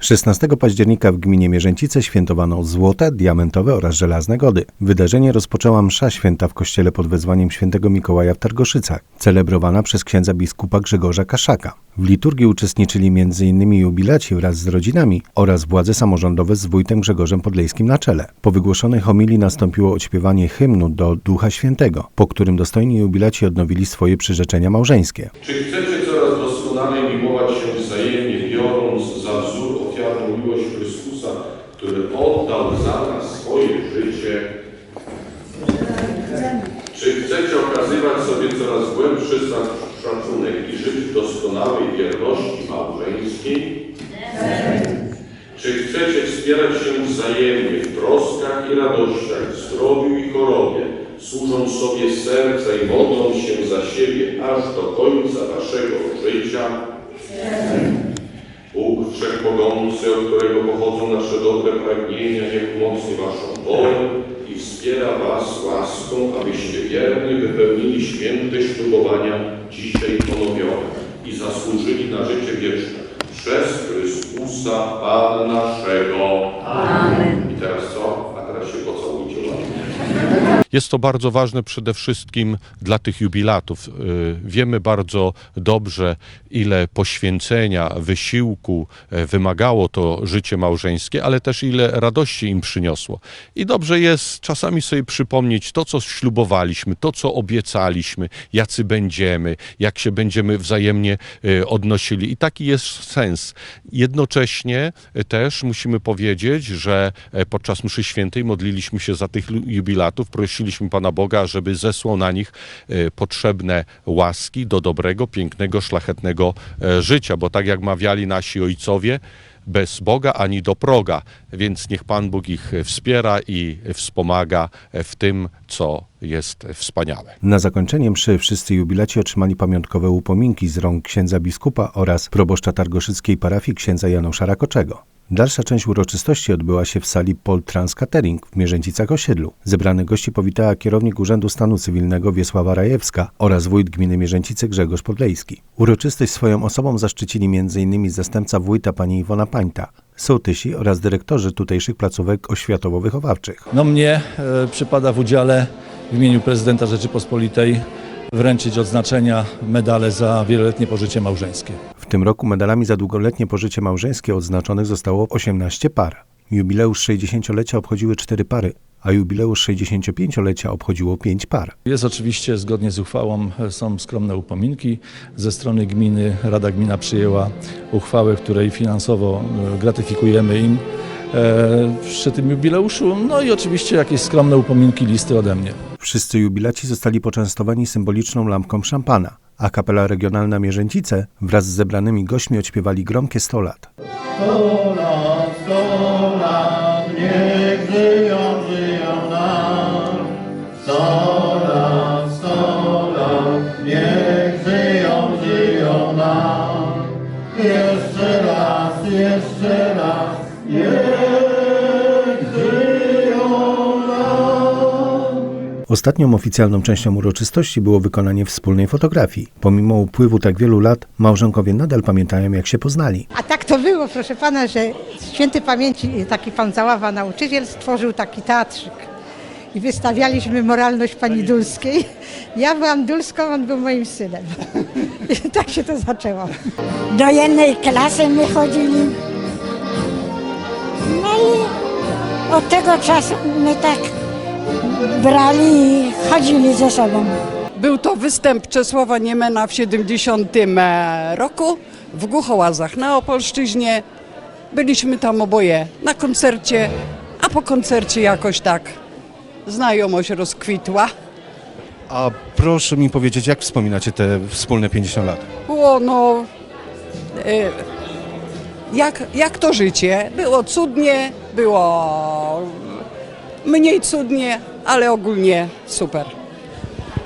16 października w gminie Mierzęcice świętowano złote, diamentowe oraz żelazne gody. Wydarzenie rozpoczęła msza święta w kościele pod wezwaniem świętego Mikołaja w Targoszycach, celebrowana przez księdza biskupa Grzegorza Kaszaka. W liturgii uczestniczyli m.in. jubilaci wraz z rodzinami oraz władze samorządowe z wójtem Grzegorzem Podlejskim na czele. Po wygłoszonej homilii nastąpiło odśpiewanie hymnu do Ducha Świętego, po którym dostojni jubilaci odnowili swoje przyrzeczenia małżeńskie. Czy chcecie coraz doskonalej miłować się wzajemnie, biorąc za wzór ofiarną miłość Chrystusa, który oddał za nas swoje życie? Czy chcecie okazywać sobie coraz głębszy szacunek i żyć w doskonałej wierności małżeńskiej? Czy chcecie wspierać się wzajemnie w troskach i radościach, zdrowiu i chorobie, służąc sobie serca i modląc się za siebie aż do końca waszego życia? Bóg Wszechmogący, od którego pochodzą nasze dobre pragnienia, niech umocni waszą wolę i wspiera was łaską, abyście wiernie wypełnili święte ślubowania dzisiaj ponowione i zasłużyli na życie wieczne przez Chrystusa Pana naszego. Amen. I teraz co? A teraz się pocałujcie ładnie. Jest to bardzo ważne przede wszystkim dla tych jubilatów. Y, Wiemy bardzo dobrze, ile poświęcenia, wysiłku e, wymagało to życie małżeńskie, ale też ile radości im przyniosło. I dobrze jest czasami sobie przypomnieć to, co ślubowaliśmy, to, co obiecaliśmy, jacy będziemy, jak się będziemy wzajemnie e, odnosili. I taki jest sens. Jednocześnie e, też musimy powiedzieć, że podczas mszy świętej modliliśmy się za tych jubilatów, prosiliśmy Pana Boga, żeby zesłał na nich e, potrzebne łaski do dobrego, pięknego, szlachetnego e, życia, bo tak jak mawiali nasi ojcowie, bez Boga ani do proga, więc niech Pan Bóg ich wspiera i wspomaga w tym, co jest wspaniałe. Na zakończenie mszy wszyscy jubilaci otrzymali pamiątkowe upominki z rąk księdza biskupa oraz proboszcza targoszyckiej parafii księdza Janusza Rakoczego. Dalsza część uroczystości odbyła się w sali Pol Trans Catering w Mierzęcicach Osiedlu. Zebranych gości powitała kierownik Urzędu Stanu Cywilnego Wiesława Rajewska oraz wójt gminy Mierzęcice Grzegorz Podlejski. Uroczystość swoją osobą zaszczycili m.in. zastępca wójta pani Iwona Pańta, sołtysi oraz dyrektorzy tutejszych placówek oświatowo-wychowawczych. No mnie e, przypada w udziale w imieniu prezydenta Rzeczypospolitej wręczyć odznaczenia, medale za wieloletnie pożycie małżeńskie. W tym roku medalami za długoletnie pożycie małżeńskie odznaczonych zostało 18 par. Jubileusz 60-lecia obchodziły 4 pary, a jubileusz 65-lecia obchodziło 5 par. Jest oczywiście zgodnie z uchwałą, są skromne upominki. Ze strony gminy Rada Gmina przyjęła uchwałę, w której finansowo e, gratyfikujemy im e, przy tym jubileuszu. No i oczywiście jakieś skromne upominki, listy ode mnie. Wszyscy jubilaci zostali poczęstowani symboliczną lampką szampana, a kapela regionalna Mierzęcice wraz z zebranymi gośćmi odśpiewali gromkie 100 lat. Sto lat, Ostatnią oficjalną częścią uroczystości było wykonanie wspólnej fotografii. Pomimo upływu tak wielu lat, małżonkowie nadal pamiętają jak się poznali. A tak to było, proszę pana, że z świętej pamięci taki pan Zaława, nauczyciel, stworzył taki teatrzyk. I wystawialiśmy moralność pani Dulskiej. Ja byłam Dulską, on był moim synem. I tak się to zaczęło. do jednej klasy my chodzili. No i od tego czasu my tak brali i chodzili ze sobą. Był to występ Czesława Niemena w 70 roku w Głuchołazach na Opolszczyźnie. Byliśmy tam oboje na koncercie, a po koncercie jakoś tak znajomość rozkwitła. A proszę mi powiedzieć, jak wspominacie te wspólne 50 lat? Było no... e, Jak, jak to życie? Było cudnie, było mniej cudnie, ale ogólnie super.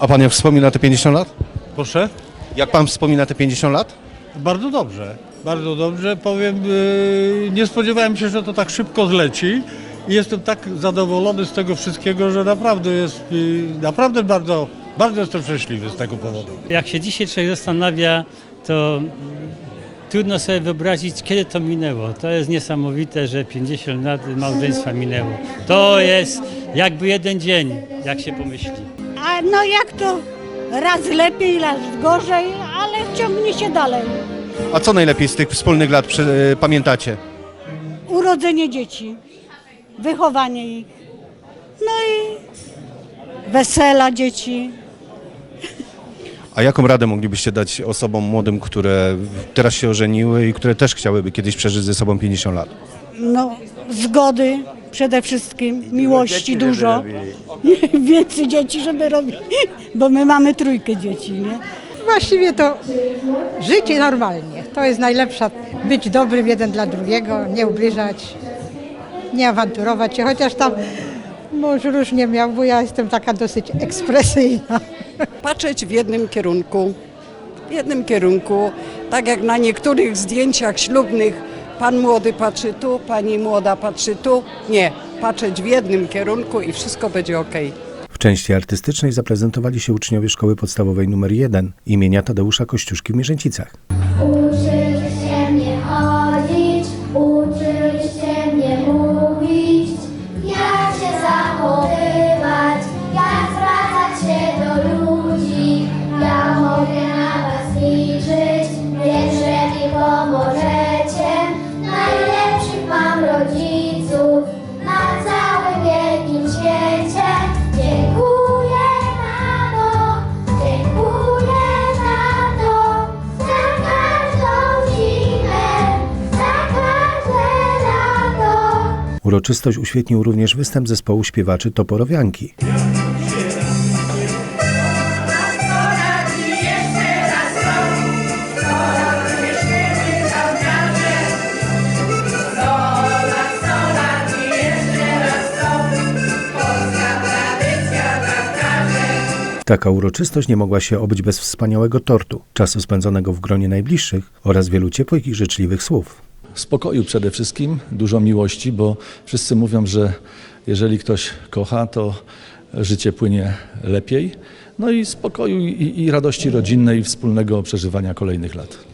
A pan jak wspomina te 50 lat? Proszę? Jak pan wspomina te 50 lat? Bardzo dobrze. Bardzo dobrze. Powiem, yy, nie spodziewałem się, że to tak szybko zleci. I jestem tak zadowolony z tego wszystkiego, że naprawdę jest, yy, naprawdę bardzo, bardzo jestem szczęśliwy z tego powodu. Jak się dzisiaj człowiek zastanawia, to trudno sobie wyobrazić, kiedy to minęło. To jest niesamowite, że 50 lat małżeństwa minęło. To jest jakby jeden dzień, jak się pomyśli. A no jak to raz lepiej, raz gorzej, ale ciągnie się dalej. A co najlepiej z tych wspólnych lat przy, pamiętacie? Urodzenie dzieci, wychowanie ich, no i wesela dzieci. A jaką radę moglibyście dać osobom młodym, które teraz się ożeniły i które też chciałyby kiedyś przeżyć ze sobą 50 lat? No, zgody przede wszystkim, miłości dużo. Więcej dzieci, żeby robić, bo my mamy trójkę dzieci, nie? Właściwie to życie normalnie. To jest najlepsza. Być dobrym jeden dla drugiego, nie ubliżać, nie awanturować się, chociaż tam mąż różnie miał, bo ja jestem taka dosyć ekspresyjna. Patrzeć w jednym kierunku, w jednym kierunku, tak jak na niektórych zdjęciach ślubnych pan młody patrzy tu, pani młoda patrzy tu. Nie, patrzeć w jednym kierunku i wszystko będzie okej. W części artystycznej zaprezentowali się uczniowie szkoły podstawowej nr 1 imienia Tadeusza Kościuszki w Mierzęcicach. Uroczystość uświetnił również występ zespołu śpiewaczy Toporowianki. Taka uroczystość nie mogła się obyć bez wspaniałego tortu, czasu spędzonego w gronie najbliższych oraz wielu ciepłych i życzliwych słów. Spokoju przede wszystkim, dużo miłości, bo wszyscy mówią, że jeżeli ktoś kocha, to życie płynie lepiej. No i spokoju i, i radości rodzinnej wspólnego przeżywania kolejnych lat.